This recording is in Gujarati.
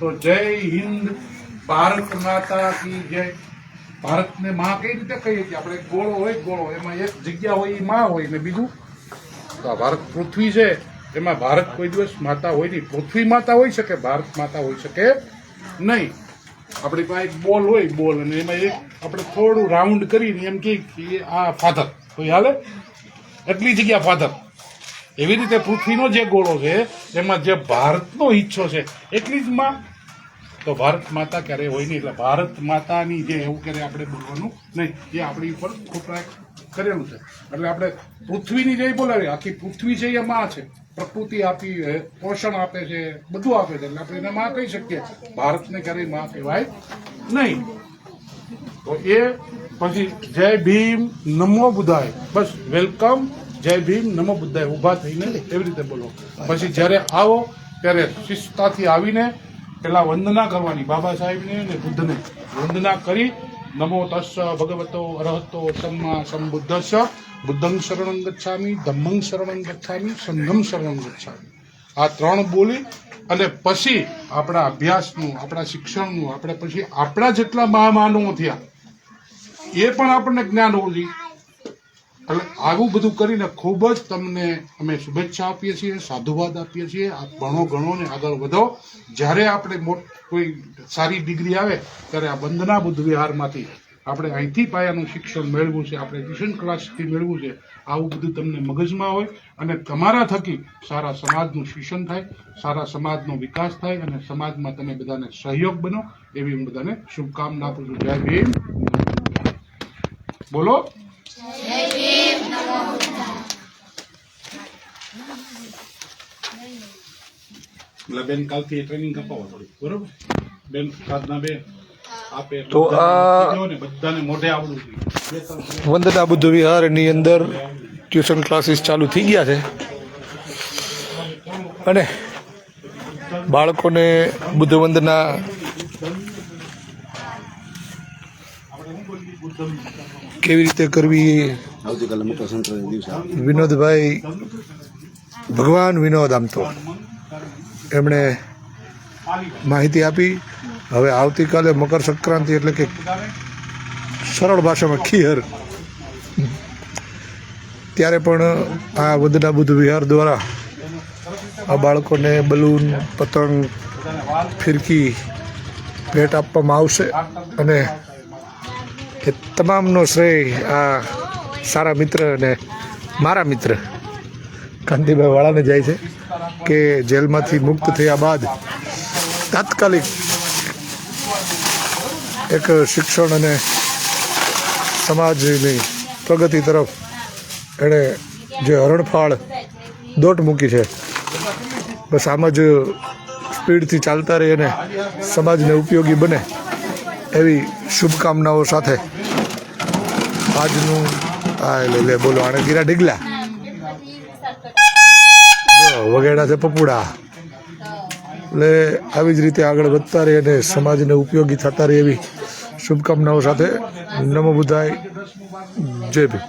તો જય હિન્દ. ભારત માતા કી જય. ભારતને માં કઈ રીતે કહીએ છીએ આપણે ગોળો હોય ગોળો એમાં એક જગ્યા હોય, એ માં હોય ને બીજું? તો આ ભારત પૃથ્વી છે. એમાં ભારત કોઈ દિવસ માતા હોય નહીં. પૃથ્વી માતા હોઈ શકે, ભારત માતા હોઈ શકે નહીં. આપણી પાસે એક બોલ હોય બોલ. અને એમાં એક આપણે થોડું રાઉન્ડ કરીને એમ કે આ ફાધર કોઈ હાલે? એટલી જગ્યા ફાધર એવી રીતે પૃથ્વીનો જે ગોળો છે, એમાં જે ભારતનો હિસ્સો છે, એટલી જ માં. તો ભારત માતા ક્યારેય હોય નહીં, એટલે ભારત માતાની જે એવું ક્યારે આપણે બોલવાનું નહીં, એ આપણી ઉપર ખોટા કરેલું છે. એટલે આપણે પૃથ્વીની જે બોલાવી આખી પૃથ્વી છે એ માં છે. પ્રકૃતિ આપી પોષણ આપે છે, બધું આપે છે, એટલે આપણે એને માં કહી શકીએ. ભારતને ક્યારેયમાં કહેવાય નહીં. તો એ પછી જય ભીમ, નમો બુધાય. બસ, વેલકમ. જય ભીમ, નમો બુદ્ધાય, ઊભા થઈને એવી રીતે બોલો. પછી જ્યારે આવો, ત્યારે શિસ્તતાથી આવીને પેલા વંદના કરવાની, બાબા સાહેબને અને બુદ્ધને. વંદના કરી, નમો તસ્સ ભગવતો અરહતો સમા સંબુદ્ધસ્સ બુદ્ધમ શરણં ગચ્છામી, ધમ્મં શરણં ગચ્છામી, સંઘમ શરણં ગચ્છામી. આ ત્રણ બોલી અને પછી આપણા અભ્યાસનું, આપણા શિક્ષણનું, આપણે પછી આપણા જેટલા મહામાનવો થયા, એ પણ આપણને જ્ઞાન હોવું જોઈએ. એટલે આવું બધું કરીને ખૂબ જ તમને અમે શુભેચ્છા આપીએ છીએ, સાધુવાદ આપીએ છીએ. આપ ભણો, ગણો ને આગળ વધો. જ્યારે આપણે મોટ, કોઈ સારી ડિગ્રી આવે, ત્યારે આ વંદના બુદ્ધ વિહારમાંથી આપણે અહીંથી પાયાનું શિક્ષણ મેળવવું છે, આપણે ટ્યુશન ક્લાસથી મેળવવું છે. આવું બધું તમને મગજમાં હોય અને તમારા થકી સારા સમાજનું શિક્ષણ થાય, સારા સમાજનો વિકાસ થાય અને સમાજમાં તમે બધાને સહયોગ બનો. એવી હું બધાને શુભકામના આપું છું. જય ભીમ. બોલો. એટલે બેન કાલથી ટ્રેનિંગ અપાવો થોડી બરોબર? બેન સાધના બેન આપે તો આ- બધાને મોઢે આવડવું જોઈએ. વંદના બુદ્ધ વિહારની અંદર ટ્યુશન ક્લાસીસ ચાલુ થઈ ગયા છે. અને બાળકોને બુદ્ધ વંદના કેવી રીતે કરવી? આવતીકાલે મકર સંક્રાંતિ દિવસે વિનોદભાઈ ભગવાન વિનોદ આમ તો. એમણે માહિતી આપી. હવે આવતીકાલે મકર સંક્રાંતિ એટલે કે સરળ ભાષામાં ખીહર. ત્યારે પણ આ વંદના બુદ્ધ વિહાર દ્વારા આ બાળકોને બલૂન પતંગ ફિરકી ભેટ આપવામાં આવશે અને એ તમામનો શ્રેય આ સારા મિત્ર અને મારા મિત્ર કાંતિભાઈ વાળાને જાય છે કે જેલમાંથી મુક્ત થયા બાદ તાત્કાલિક એક શિક્ષણ અને સમાજની પ્રગતિ તરફ એણે જે હરણફાળ દોટ મૂકી છે, બસ આમ જ સ્પીડથી ચાલતા રહે અને સમાજને ઉપયોગી બને એવી શુભકામનાઓ સાથે આજનું આ લે લે બોલો આને ગીરા ઢીગલા? જો, વગેડા છે પપુડા. એટલે આવી જ રીતે આગળ વધતા રહે અને સમાજને ઉપયોગી થતા રહે એવી શુભકામનાઓ સાથે નમો બુધાય જય ભીમ.